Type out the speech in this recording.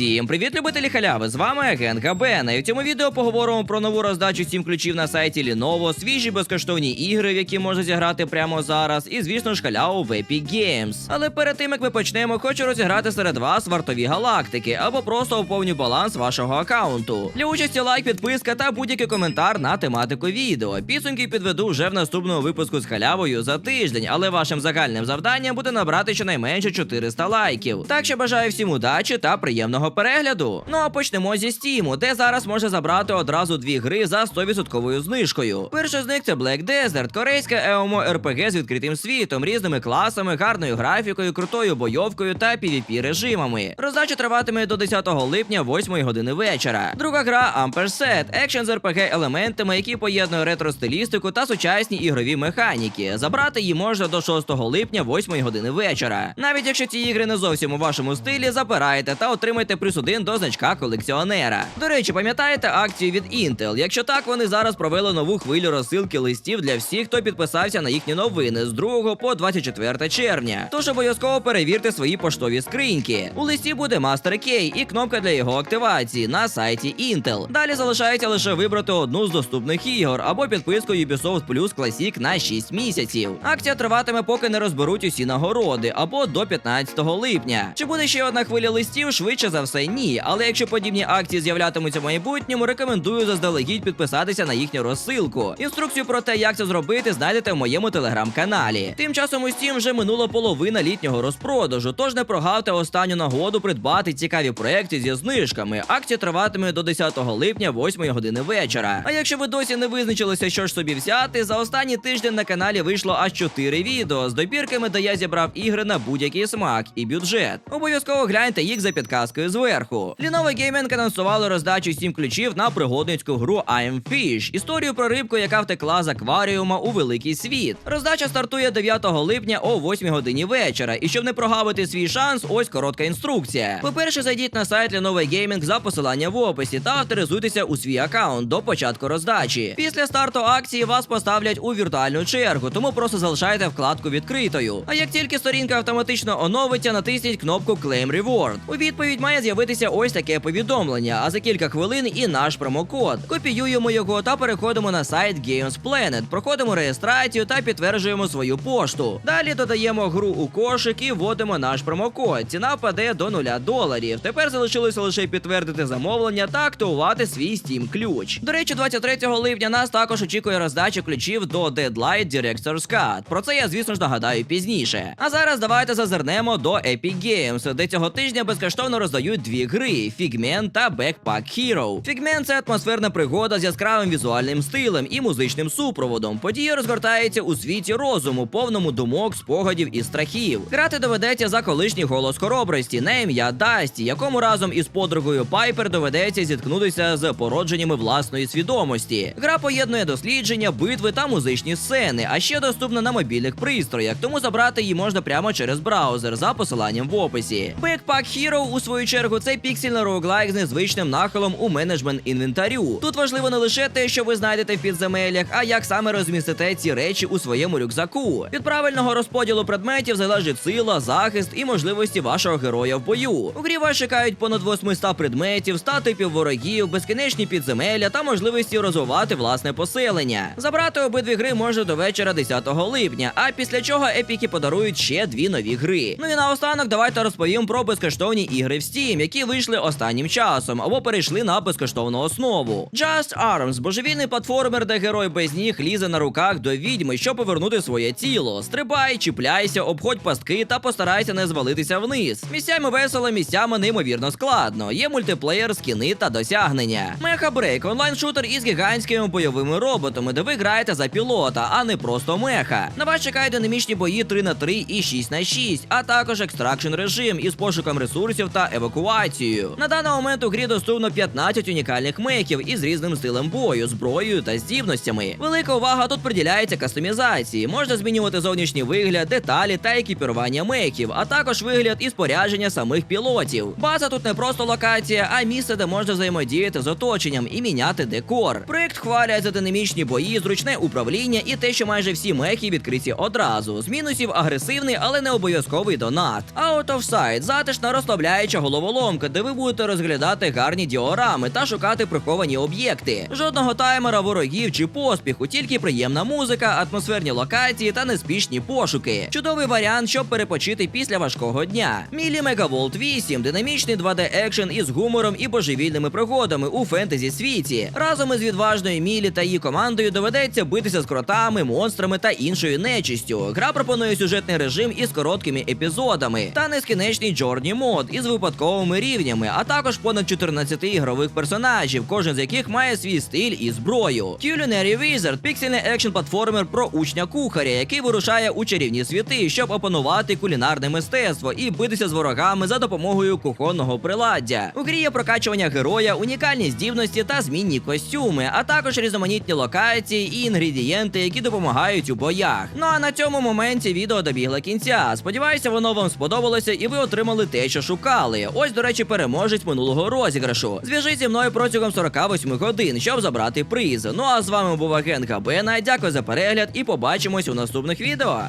Всім привіт, любителі халяви! З вами агент Габена. І в цьому відео поговоримо про нову роздачу 7 ключів на сайті Lenovo, свіжі безкоштовні ігри, в які можна зіграти прямо зараз, і звісно ж халяву в Epic Games. Але перед тим як ми почнемо, хочу розіграти серед вас вартові галактики або просто поповню баланс вашого аккаунту. Для участі лайк, підписка та будь-який коментар на тематику відео. Підсумки підведу вже в наступному випуску з халявою за тиждень, але вашим загальним завданням буде набрати щонайменше 400 лайків. Так що бажаю всім удачі та приємного перегляду. Ну а почнемо зі Steam, де зараз може забрати одразу дві гри за 100% знижкою. Перша з них це Black Desert, корейська ЕОМО РПГ з відкритим світом, різними класами, гарною графікою, крутою бойовкою та PvP режимами. Роздача триватиме до 10 липня, 8 години вечора. Друга гра Ampersand, екшен з RPG елементами, які поєднує ретро-стилістику та сучасні ігрові механіки. Забрати її можна до 6 липня, 8 години вечора. Навіть якщо ці ігри не зовсім у вашому стилі, забирайте та отримайте плюс один до значка колекціонера. До речі, пам'ятаєте акцію від Intel? Якщо так, вони зараз провели нову хвилю розсилки листів для всіх, хто підписався на їхні новини з 2 по 24 червня. Тож обов'язково перевірте свої поштові скриньки. У листі буде Master Key і кнопка для його активації на сайті Intel. Далі залишається лише вибрати одну з доступних ігор або підписку Ubisoft Plus Classic на 6 місяців. Акція триватиме, поки не розберуть усі нагороди, або до 15 липня. Чи буде ще одна хвиля листів? Швидше за все, ні. Але якщо подібні акції з'являтимуться в майбутньому, рекомендую заздалегідь підписатися на їхню розсилку. Інструкцію про те, як це зробити, знайдете в моєму телеграм-каналі. Тим часом у Steam вже минула половина літнього розпродажу, тож не прогавте останню нагоду придбати цікаві проекти зі знижками. Акція триватиме до 10 липня, 8 години вечора. А якщо ви досі не визначилися, що ж собі взяти, за останній тиждень на каналі вийшло аж 4 відео з добірками, де я зібрав ігри на будь-який смак і бюджет. Обов'язково гляньте їх за підказкою зверху. Lenovo Gaming анонсували роздачу 7 ключів на пригодницьку гру I Am Fish. Історію про рибку, яка втекла з акваріума у великий світ. Роздача стартує 9 липня о 8 годині вечора. І щоб не прогавити свій шанс, ось коротка інструкція. По-перше, зайдіть на сайт Lenovo Gaming за посилання в описі та авторизуйтеся у свій аккаунт до початку роздачі. Після старту акції вас поставлять у віртуальну чергу, тому просто залишайте вкладку відкритою. А як тільки сторінка автоматично оновиться, натисніть кнопку Claim Reward. У відповідь має з'явитися ось таке повідомлення, а за кілька хвилин і наш промокод. Копіюємо його та переходимо на сайт Games Planet, проходимо реєстрацію та підтверджуємо свою пошту. Далі додаємо гру у кошик і вводимо наш промокод. Ціна впаде до 0 доларів. Тепер залишилося лише підтвердити замовлення та активувати свій Steam ключ. До речі, 23 липня нас також очікує роздача ключів до Deadlight Director's Cut. Про це я, звісно ж, нагадаю пізніше. А зараз давайте зазирнемо до Epic Games, де цього тижня безкоштовно роздають дві гри: Figment та Backpack Hero. Figment – це атмосферна пригода з яскравим візуальним стилем і музичним супроводом. Подія розгортається у світі розуму, повному думок, спогадів і страхів. Грати доведеться за колишній голос хоробрості на ім'я Дасті, якому разом із подругою Пайпер доведеться зіткнутися з породженнями власної свідомості. Гра поєднує дослідження, битви та музичні сцени, а ще доступна на мобільних пристроях, тому забрати її можна прямо через браузер за посиланням в описі. Backpack Hero, у свою чергу, це піксельний роуглайк з незвичним нахилом у менеджмент інвентарю. Тут важливо не лише те, що ви знайдете в підземеллях, а як саме розмістите ці речі у своєму рюкзаку. Від правильного розподілу предметів залежить сила, захист і можливості вашого героя в бою. У грі вас чекають понад 800 предметів, 100 типів ворогів, безкінечні підземелля та можливості розвивати власне поселення. Забрати обидві гри можна до вечора 10 липня, а після чого епіки подарують ще дві нові гри. Ну і наостанок давайте розповім про безкоштовні ігри в Steam, які вийшли останнім часом або перейшли на безкоштовну основу. Just Arms – божевільний платформер, де герой без ніг лізе на руках до відьми, щоб повернути своє тіло. Стрибай, чіпляйся, обходь пастки та постарайся не звалитися вниз. Місцями весело, місцями неймовірно складно. Є мультиплеєр, скіни та досягнення. Меха Брейк онлайн-шутер із гігантськими бойовими роботами, де ви граєте за пілота, а не просто меха. На вас чекають динамічні бої 3 на 3 і 6 на 6 а також екстракшн режим із пошуком ресурсів та евакуацією. На даний момент у грі доступно 15 унікальних мехів із різним стилем бою, зброєю та здібностями. Велика увага тут приділяється кастомізації. Можна змінювати зовнішній вигляд, деталі та екіпірування мехів, а також вигляд і спорядження самих пілотів. База тут не просто локація, а місце, де можна взаємодіяти з оточенням і міняти декор. Проект хвалять за динамічні бої, зручне управління і те, що майже всі мехи відкриті одразу. З мінусів агресивний, але не обов'язковий донат. Out of Sight – затишна розслабляюча головоломка головоломка, де ви будете розглядати гарні діорами та шукати приховані об'єкти. Жодного таймера, ворогів чи поспіху, тільки приємна музика, атмосферні локації та неспішні пошуки. Чудовий варіант, щоб перепочити після важкого дня. Мілі Мегаволт 8 динамічний 2D екшен із гумором і божевільними пригодами у фентезі світі. Разом із відважною Мілі та її командою доведеться битися з кротами, монстрами та іншою нечистю. Гра пропонує сюжетний режим із короткими епізодами та нескінченний Джорні мод із випадковими рівнями, а також понад 14 ігрових персонажів, кожен з яких має свій стиль і зброю. Culinary Wizard – піксельний екшн платформер про учня кухаря, який вирушає у чарівні світи, щоб опанувати кулінарне мистецтво і битися з ворогами за допомогою кухонного приладдя. У грі є прокачування героя, унікальні здібності та змінні костюми, а також різноманітні локації і інгредієнти, які допомагають у боях. Ну а на цьому моменті відео добігло кінця. Сподіваюся, воно вам сподобалося і ви отримали те, що шукали. Ось, до речі, переможець минулого розіграшу. Зв'яжись зі мною протягом 48 годин, щоб забрати приз. Ну а з вами був агент Габена. Дякую за перегляд і побачимось у наступних відео.